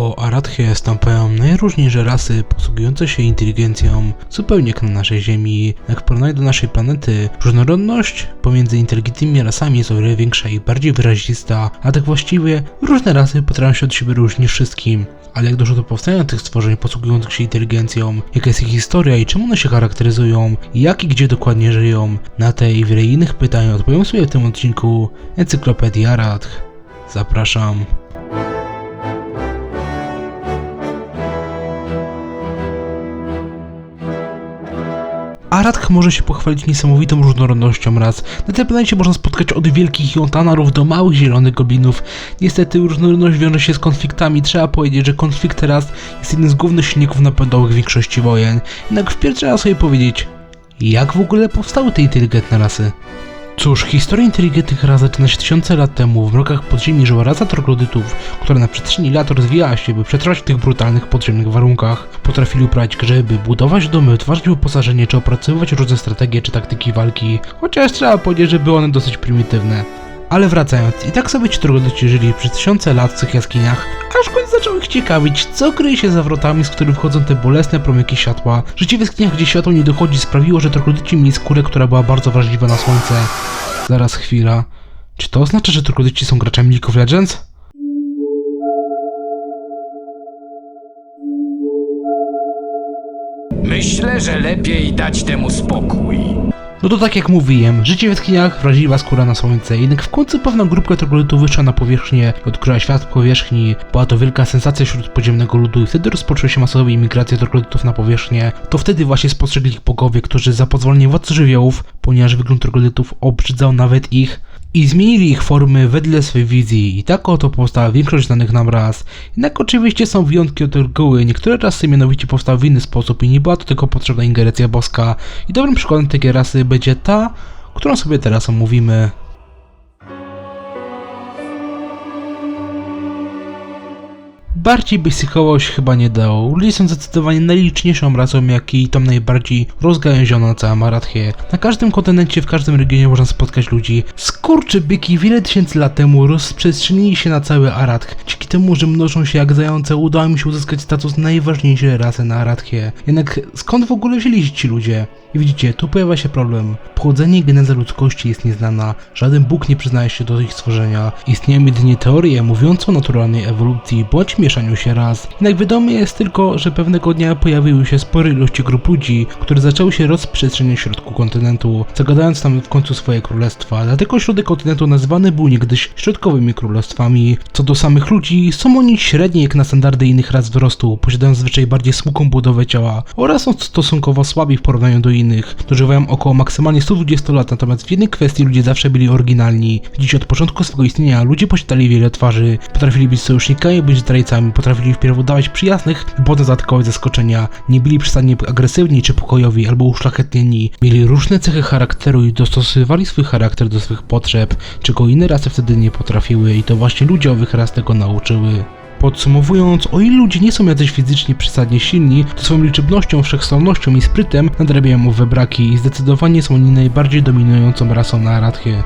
Po Aratchie stąpają najróżniejsze rasy posługujące się inteligencją, zupełnie jak na naszej Ziemi. Jak w porównaniu do naszej planety, różnorodność pomiędzy inteligentnymi rasami jest o wiele większa i bardziej wyrazista, a tak właściwie różne rasy potrafią się od siebie różnić wszystkim. Ale jak doszło do powstania tych stworzeń posługujących się inteligencją, jaka jest ich historia i czemu one się charakteryzują, jak i gdzie dokładnie żyją, na te i wiele innych pytań odpowiem sobie w tym odcinku Encyklopedii Aratch. Zapraszam. Aratch może się pochwalić niesamowitą różnorodnością raz. Na tej planecie można spotkać od wielkich jontanarów do małych zielonych goblinów. Niestety różnorodność wiąże się z konfliktami. Trzeba powiedzieć, że konflikt raz jest jednym z głównych silników napędowych większości wojen. Jednak wpierw trzeba sobie powiedzieć, jak w ogóle powstały te inteligentne rasy? Cóż, historia inteligentnych ras zaczyna się tysiące lat temu. W mrokach podziemi żyła rasa troglodytów, która na przestrzeni lat rozwijała się, by przetrwać w tych brutalnych podziemnych warunkach. Potrafili uprawiać grzeby, budować domy, tworzyć wyposażenie, czy opracowywać różne strategie czy taktyki walki. Chociaż trzeba powiedzieć, że były one dosyć prymitywne. Ale wracając, i tak sobie ci troglodyci żyli przez tysiące lat w tych jaskiniach, aż w końcu ich ciekawić, co kryje się za wrotami, z których wchodzą te bolesne promyki światła. Życie w jaskiniach, gdzie światło nie dochodzi, sprawiło, że troglodyci mieli skórę, która była bardzo wrażliwa na słońce. Zaraz chwila. Czy to oznacza, że troglodyci są graczami League of Legends? Myślę, że lepiej dać temu spokój. No to tak jak mówiłem, życie w jaskiniach, wrażliwa skóra na słońce, jednak w końcu pewna grupka troglodytów wyszła na powierzchnię i odkryła świat powierzchni. Była to wielka sensacja wśród podziemnego ludu i wtedy rozpoczęły się masowe imigracje troglodytów na powierzchnię. To wtedy właśnie spostrzegli ich bogowie, którzy za pozwoleniem władcy żywiołów, ponieważ wygląd troglodytów obrzydzał nawet ich, i zmienili ich formy wedle swej wizji i tak oto powstała większość znanych nam ras. Jednak oczywiście są wyjątki od reguły, niektóre rasy mianowicie powstały w inny sposób i nie była to tylko potrzebna ingerencja boska. I dobrym przykładem takiej rasy będzie ta, którą sobie teraz omówimy. Bardziej by sykował się chyba nie dało. Ludzie są zdecydowanie najliczniejszą rasą, jak i tą najbardziej rozgałęzioną na całym. Na każdym kontynencie, w każdym regionie można spotkać ludzi. Skurczy byki wiele tysięcy lat temu rozprzestrzenili się na cały Aratch. Dzięki temu, że mnożą się jak zające, udało mi się uzyskać status najważniejszej rasy na Aratchie. Jednak skąd w ogóle wzięli się ci ludzie? I widzicie, tu pojawia się problem. Pochodzenie i geneza ludzkości jest nieznana. Żaden Bóg nie przyznaje się do ich stworzenia. Istnieją jedynie teorie mówiące o naturalnej ewolucji bądź mieszaniu się ras. Jednak wiadomo jest tylko, że pewnego dnia pojawiły się spore ilości grup ludzi, które zaczęły się rozprzestrzeniać w środku kontynentu, zagadając tam w końcu swoje królestwa. Dlatego środek kontynentu nazywany był niegdyś środkowymi królestwami. Co do samych ludzi, są oni średni jak na standardy innych ras wzrostu, posiadają zazwyczaj bardziej smukłą budowę ciała oraz są stosunkowo słabi w porównaniu do innych. Dożywają około maksymalnie 120 lat, natomiast w jednej kwestii ludzie zawsze byli oryginalni. Widzicie, od początku swojego istnienia ludzie posiadali wiele twarzy, potrafili być sojusznikami bądź zdrajcami, potrafili wpierw udawać przyjaznych, by potem zaskoczenia. Nie byli przesadnie agresywni czy pokojowi albo uszlachetnieni. Mieli różne cechy charakteru i dostosowywali swój charakter do swych potrzeb, czego inne rasy wtedy nie potrafiły i to właśnie ludzie owych ras tego nauczyły. Podsumowując, o ile ludzie nie są jacyś fizycznie przesadnie silni, to swoją liczebnością, wszechstronnością i sprytem nadrabiają owe braki i zdecydowanie są oni najbardziej dominującą rasą na Aratchie.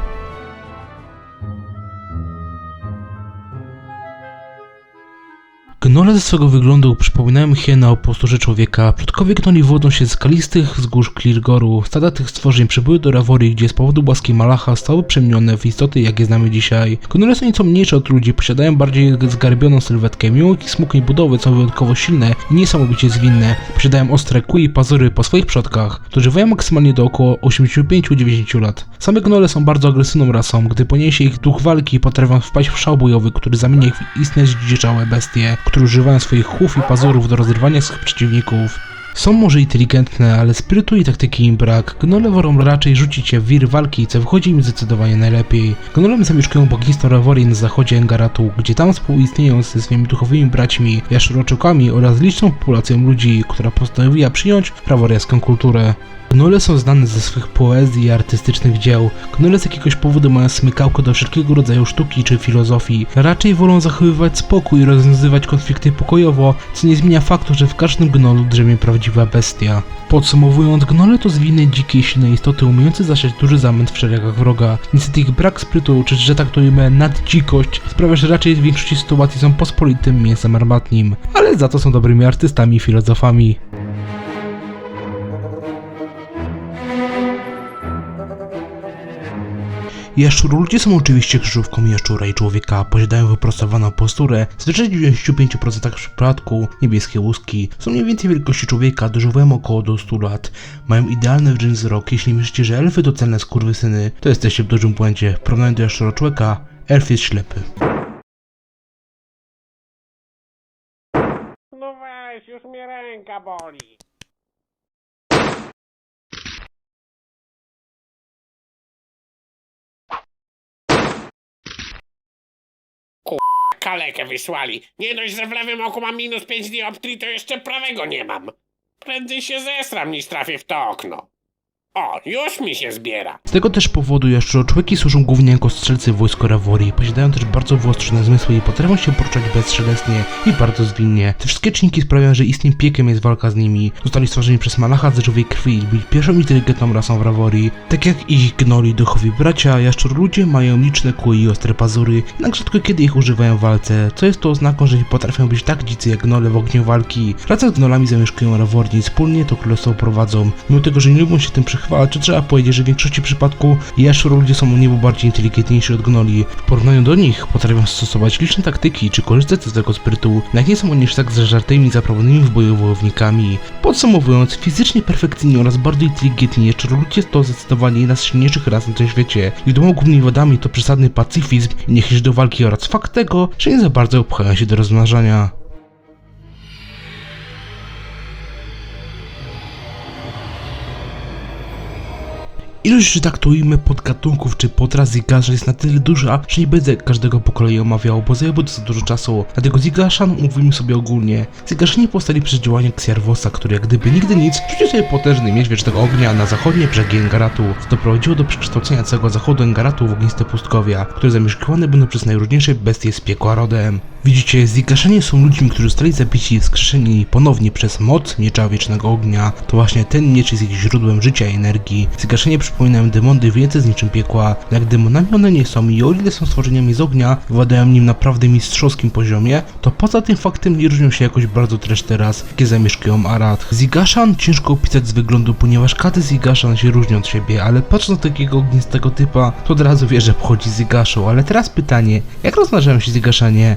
Gnole ze swego wyglądu przypominają hiena o posturze człowieka. Plotkowie gnoli wodą się z skalistych wzgórz Klirgoru. Stada tych stworzeń przybyły do Raworii, gdzie z powodu łaski Malacha zostały przemienione w istoty, jakie znamy dzisiaj. Gnole są nieco mniejsze od ludzi, posiadają bardziej zgarbioną sylwetkę, mimo ich smukłej budowy są wyjątkowo silne i niesamowicie zwinne. Posiadają ostre kły i pazury po swoich przodkach. Dożywają maksymalnie do około 85-90 lat. Same gnole są bardzo agresywną rasą, gdy poniesie ich duch walki potrafią wpaść w szał bojowy, który zamienia ich w istne zdziczałe bestie, które używają swoich chłów i pazurów do rozrywania swych przeciwników. Są może inteligentne, ale sprytu i taktyki im brak. Gnole wolą raczej rzucić się w wir walki, co wychodzi im zdecydowanie najlepiej. Gnolem zamieszkują bogistwo Raworii na zachodzie Engaratu, gdzie tam współistnieją ze swoimi duchowymi braćmi, jaszczuroczykami oraz liczną populacją ludzi, która postanowiła przyjąć raworiaską kulturę. Gnole są znane ze swych poezji i artystycznych dzieł. Gnole z jakiegoś powodu mają smykałkę do wszelkiego rodzaju sztuki czy filozofii. Raczej wolą zachowywać spokój i rozwiązywać konflikty pokojowo, co nie zmienia faktu, że w każdym gnolu drzemie prawdziwa bestia. Podsumowując, gnole to zwinne, dzikie silne istoty umiejące zasiać duży zamęt w szeregach wroga. Niestety ich brak sprytu, czy że tak to ujmę, naddzikość sprawia, że raczej w większości sytuacji są pospolitym mięsem armatnim, ale za to są dobrymi artystami i filozofami. Jaszczuruludzie są oczywiście krzyżówką jaszczura i człowieka, posiadają wyprostowaną posturę, zazwyczaj w 95% przypadku niebieskie łuski, są mniej więcej wielkości człowieka, dożywają około do 100 lat, mają idealny wręcz wzrok, jeśli myślicie, że elfy to celne skurwysyny, to jesteście w dużym błędzie, porównując do jaszczura człowieka, elf jest ślepy. No weź, już mnie ręka boli. Kalekę wysłali. Nie dość, że w lewym oku mam minus 5 dioptrii, to jeszcze prawego nie mam. Prędzej się zesram, niż trafię w to okno. O, już mi się zbiera. Z tego też powodu jaszczuroczłeki służą głównie jako strzelcy w wojsku Raworii, posiadają też bardzo wyostrzone zmysły i potrafią się poruszać bezszelestnie i bardzo zwinnie. Te wszystkie czynniki sprawiają, że istnym piekiem jest walka z nimi. Zostali stworzeni przez Malacha z żywej krwi i byli pierwszą inteligentną rasą w Raworii. Tak jak ich gnoli duchowi bracia, jaszczurludzie mają liczne kły i ostre pazury, jednak rzadko kiedy ich używają w walce, co jest to oznaką, że nie potrafią być tak dzicy jak gnole w ogniu walki. Razem z gnolami zamieszkują Raworii i wspólnie to królestwo prowadzą. Mimo tego, że nie lubią się tym przychwalać, to trzeba powiedzieć, że w większości przypadków jaszczurludzie są o niebo bardziej inteligentniejsi od gnoli. W porównaniu do nich potrafią stosować liczne taktyki czy korzystać z tego sprytu, jednak nie są oni tak zażartymi zaprawonymi w boju wojownikami. Podsumowując, fizycznie perfekcyjni oraz bardzo inteligentni jaszczurludzie to zdecydowanie jedna z silniejszych ras na tym świecie. Ich głównymi wadami to przesadny pacyfizm i niechęć do walki oraz fakt tego, że nie za bardzo upchają się do rozmnażania. Ilość, że tak to ujmę, podgatunków czy potras zigasza jest na tyle duża, że nie będę każdego po kolei omawiał, bo zajęłoby to za dużo czasu. Dlatego zigaszan mówimy sobie ogólnie. Zigaszanie powstali przez działanie Xiarwosa, który jak gdyby nigdy nic rzucił sobie potężny miecz wiecznego ognia na zachodnie brzegi Engaratu, co doprowadziło do przekształcenia całego zachodu Engaratu w ogniste pustkowia, które zamieszkiwane będą przez najróżniejsze bestie z piekła rodem. Widzicie, zigaszanie są ludźmi, którzy zostali zabici i wskrzeszeni ponownie przez moc miecza wiecznego ognia. To właśnie ten miecz jest ich źródłem życia i energii. Zigaszanie przypominają demony więcej z niczym piekła. Jak demonami one nie są i o ile są stworzeniami z ognia, władają nim naprawdę mistrzowskim poziomie, to poza tym faktem nie różnią się jakoś bardzo też teraz, jakie zamieszkują Arad. Zigaszan ciężko opisać z wyglądu, ponieważ każdy zigaszan się różni od siebie, ale patrząc na takiego ognistego typa, to od razu wie, że pochodzi z. Ale teraz pytanie, jak rozmnażają się zigaszanie?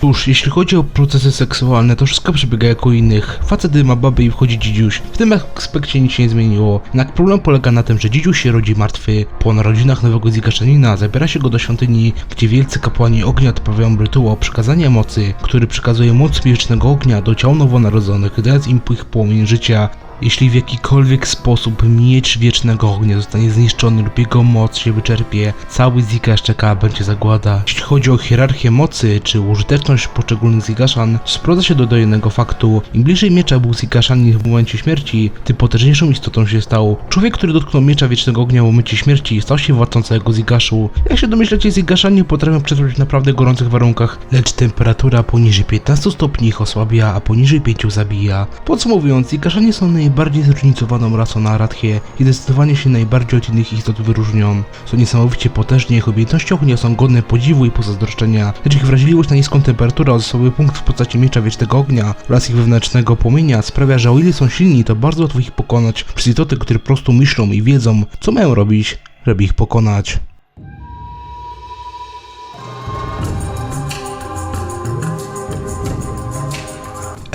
Cóż, jeśli chodzi o procesy seksualne, to wszystko przebiega jak u innych. Facet ma babę i wchodzi dzidziuś. W tym aspekcie nic się nie zmieniło. Jednak problem polega na tym, że dzidziuś się rodzi martwy. Po narodzinach nowego zigaszanina zabiera się go do świątyni, gdzie wielcy kapłani ognia odprawiają rytuał przekazania mocy, który przekazuje moc wiecznego ognia do ciał nowonarodzonych, dając im ich płomień życia. Jeśli w jakikolwiek sposób miecz wiecznego ognia zostanie zniszczony lub jego moc się wyczerpie, cały Zikasz czeka będzie zagłada. Jeśli chodzi o hierarchię mocy czy użyteczność poszczególnych Zigaszan, sprowadza się do, do jednego faktu. Im bliżej miecza był Zigaszanin w momencie śmierci, tym potężniejszą istotą się stał. Człowiek, który dotknął miecza wiecznego ognia w momencie śmierci, stał się władcą całego Zigaszu. Jak się domyślacie, Zigaszanie potrafią przetrwać w naprawdę gorących warunkach, lecz temperatura poniżej 15 stopni ich osłabia, a poniżej 5 zabija. Podsumowując, Zigaszanie są najbardziej zróżnicowaną rasą na Aradhie i zdecydowanie się najbardziej od innych istot wyróżnią. Są niesamowicie potężni, ich umiejętności ognia są godne podziwu i pozazdroszczenia, lecz ich wrażliwość na niską temperaturę oraz słaby punkt w postaci miecza wiecznego ognia oraz ich wewnętrznego płomienia sprawia, że o ile są silni, to bardzo łatwo ich pokonać przez istoty, które po prostu myślą i wiedzą, co mają robić, żeby ich pokonać.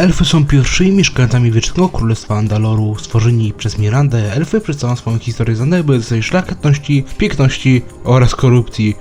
Elfy są pierwszymi mieszkańcami wiecznego królestwa Andaloru. Stworzeni przez Mirandę, elfy przedstawiają swoją historię bez swojej szlachetności, piękności oraz korupcji.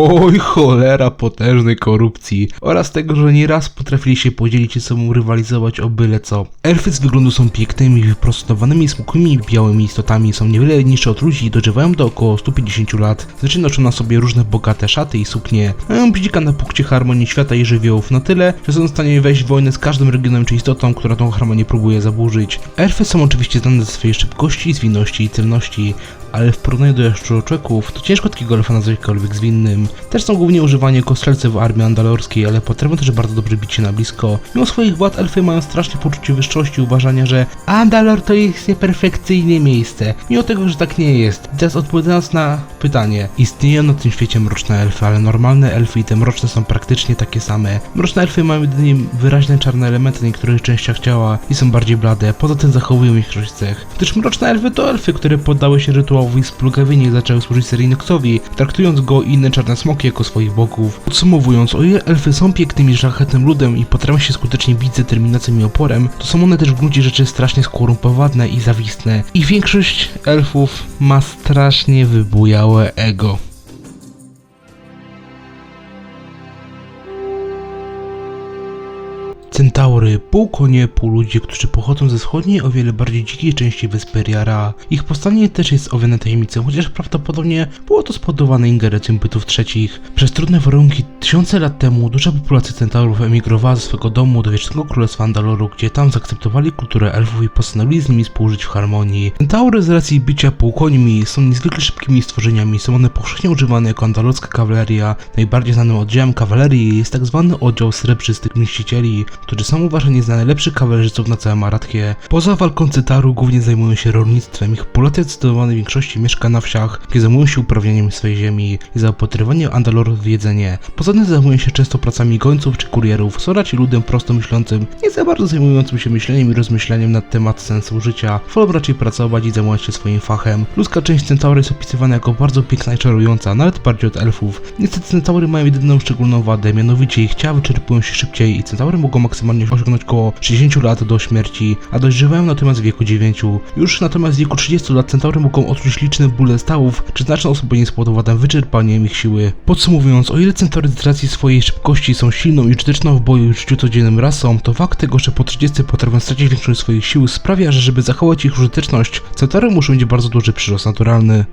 Oj, cholera potężnej korupcji oraz tego, że nieraz potrafili się podzielić i sobą rywalizować o byle co. Elfy z wyglądu są pięknymi, wyprostowanymi, smukłymi, białymi istotami, są niewiele niższe od ludzi i dożywają do około 150 lat. Zwyczajnie noszą na sobie różne bogate szaty i suknie. Mają bzika na punkcie harmonii świata i żywiołów na tyle, że są w stanie wejść w wojnę z każdym regionem czy istotą, która tą harmonię próbuje zaburzyć. Elfy są oczywiście znane ze swojej szybkości, zwinności i celności. Ale w porównaniu do jaszczuroczków to ciężko takiego elfa nazwać jakkolwiek zwinnym. Też są głównie używani jako strzelcy w armii andalorskiej, ale potrafią też bardzo dobrze bić na blisko. Mimo swoich wad elfy mają straszne poczucie wyższości uważania, że Andalor to jest nieperfekcyjne miejsce. Mimo tego, że tak nie jest. I teraz odpowiadając na pytanie, istnieją na tym świecie mroczne elfy, ale normalne elfy i te mroczne są praktycznie takie same. Mroczne elfy mają jedynie wyraźne czarne elementy na niektórych częściach ciała i są bardziej blade, poza tym zachowują większość cech. Gdyż mroczne elfy to elfy, które poddały się rytuałowi splugawienia i zaczęły służyć Serinoxowi, traktując go i inne czarne smoki jako swoich bogów. Podsumowując, o ile elfy są pięknym i szlachetnym ludem i potrafią się skutecznie bić z determinacją i oporem, to są one też w gruncie rzeczy strasznie skorumpowane i zawistne. I większość elfów ma strasznie wybujałe ego. Centaury, pół konie, pół ludzie, którzy pochodzą ze wschodniej, o wiele bardziej dzikiej części wyspy Riara. Ich powstanie też jest owiane tajemnicą, chociaż prawdopodobnie było to spowodowane ingerencją bytów trzecich. Przez trudne warunki tysiące lat temu duża populacja centaurów emigrowała ze swego domu do wiecznego królestwa Andaloru, gdzie tam zaakceptowali kulturę elfów i postanowili z nimi współżyć w harmonii. Centaury z racji bycia półkońmi są niezwykle szybkimi stworzeniami, są one powszechnie używane jako andalorska kawaleria. Najbardziej znanym oddziałem kawalerii jest tak zwany oddział srebrzystych mścicieli, którzy są uważani za najlepszych kawalerzystów na całym Aratkie. Poza walką Cytaru głównie zajmują się rolnictwem, ich populacja zdecydowanej większości mieszka na wsiach, gdzie zajmują się uprawianiem swojej ziemi i zaopatrywaniem Andalorów w jedzenie. Poza tym zajmują się często pracami gońców czy kurierów, są raczej ludem prosto myślącym, nie za bardzo zajmującym się myśleniem i rozmyśleniem nad temat sensu życia, wolą raczej pracować i zajmować się swoim fachem. Ludzka część Centaury jest opisywana jako bardzo piękna i czarująca, nawet bardziej od elfów. Niestety Centaury mają jedyną szczególną wadę, mianowicie ich ciała wyczerpują się szybciej i Centaury mogą maksymalnie osiągnąć około 60 lat do śmierci, a dojrzewają natomiast w wieku 9. Już natomiast w wieku 30 lat Centaury mogą odczuć liczne bóle stawów, czy znaczne osłabienie spowodowane wyczerpaniem ich siły. Podsumowując, o ile Centaury z racji swojej szybkości są silną i użyteczną w boju i życiu codziennym rasą, to fakt tego, że po 30 potrafią stracić większość swoich sił sprawia, że żeby zachować ich użyteczność, Centaury muszą mieć bardzo duży przyrost naturalny.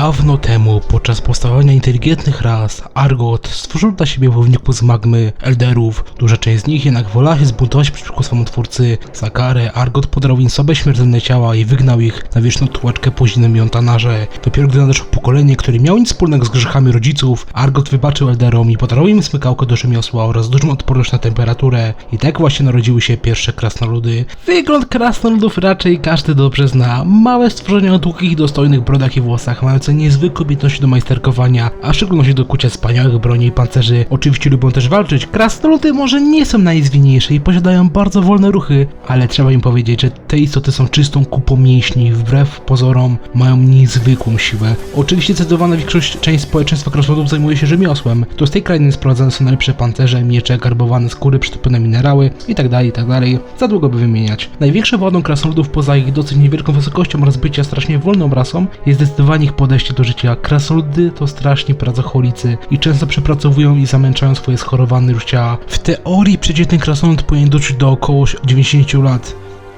Dawno temu, podczas powstawania inteligentnych ras, Argot stworzył dla siebie wojowników z magmy, Elderów. Duża część z nich jednak wolała się zbuntować przeciwko swemu twórcy. Za karę Argot podarł im sobie śmiertelne ciała i wygnał ich na wieczną tułaczkę po zimnym Jontanarze. Dopiero gdy nadeszło pokolenie, które miało nic wspólnego z grzechami rodziców, Argot wybaczył Elderom i podarł im smykałkę do rzemiosła oraz dużą odporność na temperaturę. I tak właśnie narodziły się pierwsze krasnoludy. Wygląd krasnoludów raczej każdy dobrze zna. Małe stworzenia o długich dostojnych brodach i włosach, mające niezwykłe umiejętności do majsterkowania, a w szczególności do kucia wspaniałych broni i pancerzy. Oczywiście lubią też walczyć. Krasnoludy może nie są najzwinniejsze i posiadają bardzo wolne ruchy, ale trzeba im powiedzieć, że te istoty są czystą kupą mięśni, wbrew pozorom mają niezwykłą siłę. Oczywiście zdecydowana większość część społeczeństwa krasnoludów zajmuje się rzemiosłem. To z tej krainy sprowadzane są najlepsze pancerze, miecze, garbowane skóry, przytopione minerały itd. itd. Za długo by wymieniać. Największą wadą krasnoludów poza ich dosyć niewielką wysokością oraz bycia strasznie wolną rasą jest zdecydowanie ich podejście do życia. Krasnoludy to straszni pracocholicy i często przepracowują i zamęczają swoje schorowane już ciała. W teorii przeciętny krasnolud powinien dotrzeć do około 90 lat.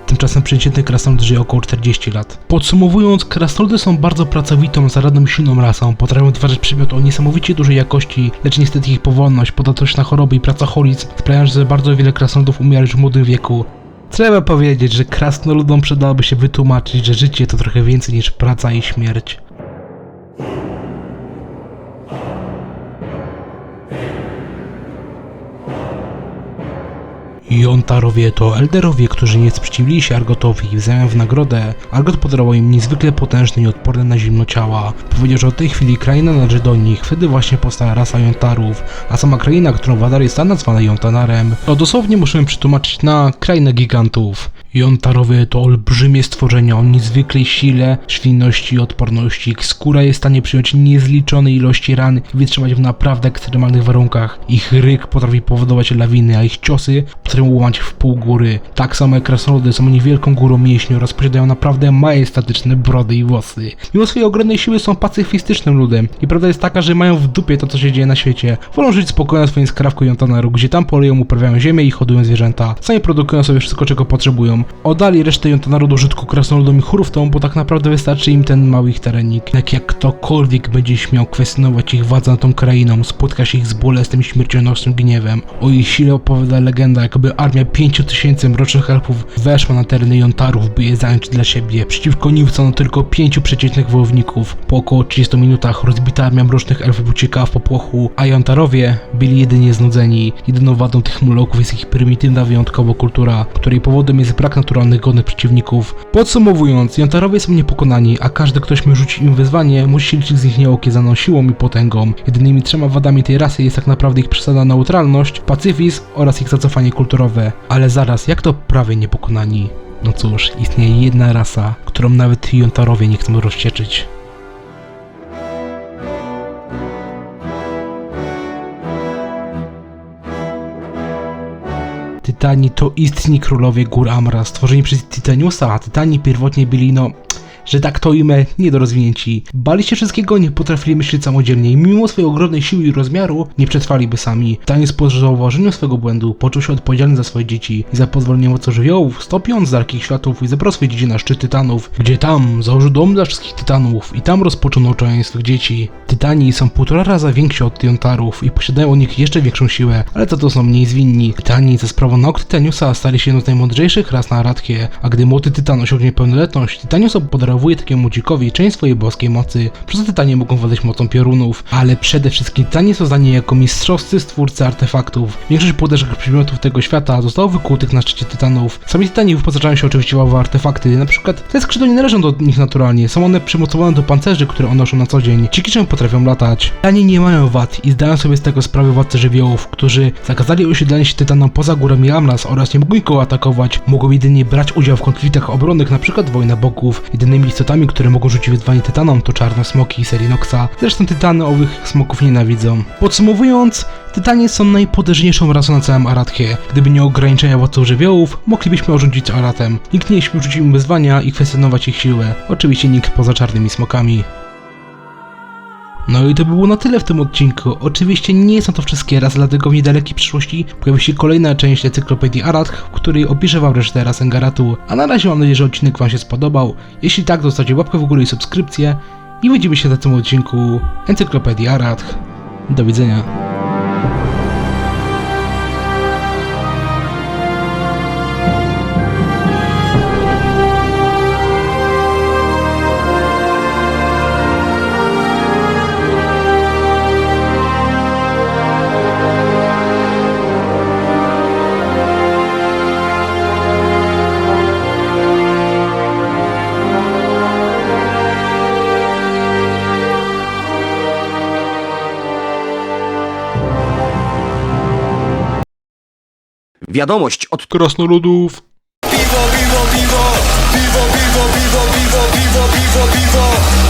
Tymczasem przeciętny krasnolud żyje około 40 lat. Podsumowując, krasnoludy są bardzo pracowitą, zaradną silną rasą. Potrafią wytwarzać przedmiot o niesamowicie dużej jakości, lecz niestety ich powolność, podatność na choroby i pracocholic sprawiają, że bardzo wiele krasnoludów umiera już w młodym wieku. Trzeba powiedzieć, że krasnoludom przydałoby się wytłumaczyć, że życie to trochę więcej niż praca i śmierć. Jontarowie to Elderowie, którzy nie sprzeciwili się Argotowi w zamian w nagrodę Argot podarował im niezwykle potężny i odporny na zimno ciała. Powiedział, że od tej chwili kraina należy do nich, wtedy właśnie powstała rasa Jontarów, a sama kraina, którą Wadar jest nazwana Jontanarem, to dosłownie możemy przetłumaczyć na krainę gigantów. Jontarowie to olbrzymie stworzenia o niezwykłej sile, świnności i odporności. Ich skóra jest w stanie przyjąć niezliczone ilości ran i wytrzymać w naprawdę ekstremalnych warunkach. Ich ryk potrafi powodować lawiny, a ich ciosy potrafią łamać w pół góry. Tak samo jak krasnoludy są niewielką górą mięśni oraz posiadają naprawdę majestatyczne brody i włosy. Mimo swojej ogromnej siły są pacyfistycznym ludem i prawda jest taka, że mają w dupie to co się dzieje na świecie. Wolą żyć spokojnie na swoim skrawku Jontaneru, gdzie tam polują, uprawiają ziemię i hodują zwierzęta. Sami produkują sobie wszystko czego potrzebują. Rosją, oddali resztę Jontonaru użytku krasnoludom i chórówtom, bo tak naprawdę wystarczy im ten mały ich terenik. Jak jak ktokolwiek będzie śmiał kwestionować ich władzę nad tą krainą, spotka się ich z bolesnym śmiercionośnym gniewem. O ich sile opowiada legenda, jakby armia 5000 mrocznych elfów weszła na tereny Jontarów, by je zająć dla siebie. Przeciwko nim wcono tylko pięciu przeciętnych wojowników. Po około 30 minutach rozbita armia mrocznych elfów uciekała w popłochu, a Jontarowie byli jedynie znudzeni. Jedyną wadą tych muloków jest ich prymitywna wyjątkowo kultura, której powodem jest brak naturalnych godnych przeciwników. Podsumowując, Jontarowie są niepokonani, a każdy kto śmie rzucić im wyzwanie, musi liczyć z ich nieokiezaną siłą i potęgą. Jedynymi trzema wadami tej rasy jest tak naprawdę ich przesada neutralność, pacyfizm oraz ich zacofanie kulturowe. Ale zaraz, jak to prawie niepokonani? No cóż, istnieje jedna rasa, którą nawet Jontarowie nie chcą rozcieczyć. Tytani to istni królowie gór Amra, stworzeni przez Titaniusa, a Tytani pierwotnie byli no... Że tak to imię niedorozwinięci. Bali się wszystkiego, nie potrafili myśleć samodzielnie i mimo swojej ogromnej siły i rozmiaru nie przetrwaliby sami. Titanius po zauważeniu swego błędu poczuł się odpowiedzialny za swoje dzieci i za pozwolenie mocy żywiołów, stopiąc z dalekich światów i zabrał swoje dzieci na szczyt Tytanów, gdzie tam założył dom dla wszystkich Tytanów i tam rozpoczął nauczanie swych dzieci. Tytani są półtora raza więksi od Jontarów i posiadają o nich jeszcze większą siłę, ale za to są mniej zwinni. Tytani za sprawą nauk Tytaniusa stali się jedną z najmądrzejszych ras na Aradkie, a gdy młody Tytan osiągnie pełnoletność, Tytanius podarowuje takiemu dzikowi część swojej boskiej mocy. Przez to Tytanie mogą władać mocą piorunów, ale przede wszystkim Tytanie są znani jako mistrzowscy stwórcy artefaktów. Większość poderzonych przedmiotów tego świata zostało wykutych na szczycie Tytanów. Sami Tytani wyposażają się oczywiście w artefakty, na przykład te skrzydła nie należą do nich naturalnie, są one przymocowane do pancerzy, które one noszą na co dzień. Czym potrafią latać. Tytanie nie mają wad i zdają sobie z tego sprawę władcy żywiołów, którzy zakazali osiedlania się Tytanom poza górami Amlas oraz nie mogli go atakować, mogą jedynie brać udział w konfliktach obronnych, np. wojna bogów. Jedynymi istotami, które mogą rzucić wyzwanie Tytanom to czarne smoki i Serinoxa. Zresztą Tytany owych smoków nienawidzą. Podsumowując, Tytanie są najpotężniejszą rasą na całym Aratchie. Gdyby nie ograniczenia władców żywiołów, moglibyśmy urządzić Aratem. Nikt nie śmiał rzucić im wyzwania i kwestionować ich siłę. Oczywiście nikt poza czarnymi smokami. No i to by było na tyle w tym odcinku. Oczywiście nie są to wszystkie rasy, dlatego w niedalekiej przyszłości pojawi się kolejna część encyklopedii Aratch, w której opiszę wam resztę ras Engaratu. A na razie mam nadzieję, że odcinek wam się spodobał. Jeśli tak, zostawcie łapkę w górę i subskrypcję. I widzimy się na tym odcinku encyklopedii Aratch. Do widzenia. Wiadomość od Krasnoludów. Vivo, vivo, vivo, vivo, vivo, vivo, vivo, vivo, vivo, vivo, vivo,